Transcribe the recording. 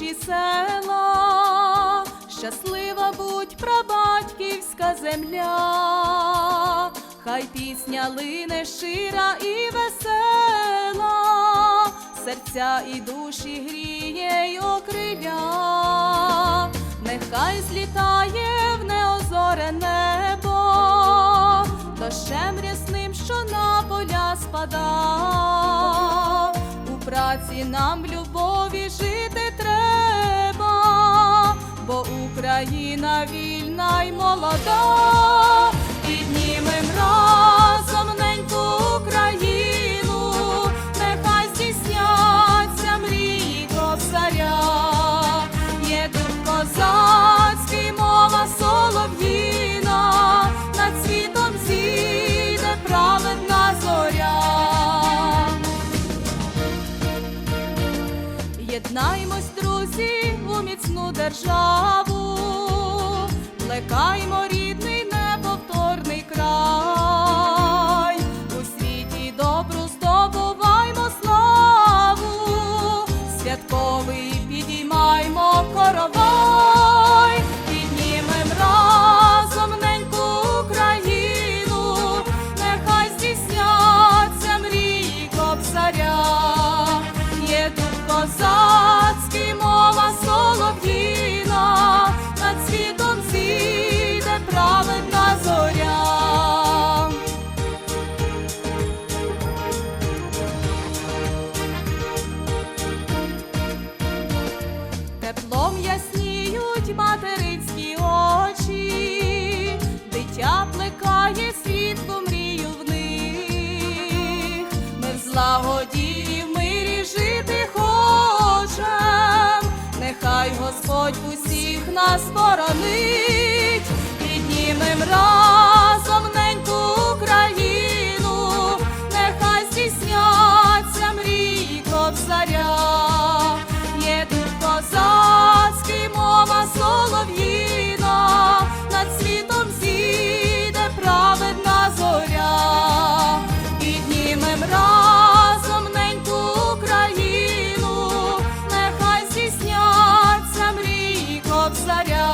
душі села, щаслива будь прабатьківська земля, хай пісня лине шира і весела, серця і душі гріє й окриля, нехай злітає в неозоре небо, дощем рясним, що на поля спада. Праці нам в любові жити треба, бо Україна вільна й молода, Єднаймось, друзі, у міцну державу, плекаймо рідний злагоді мирі жити хочем, нехай Господь усіх нас боронить, піднімем разом obstáť ja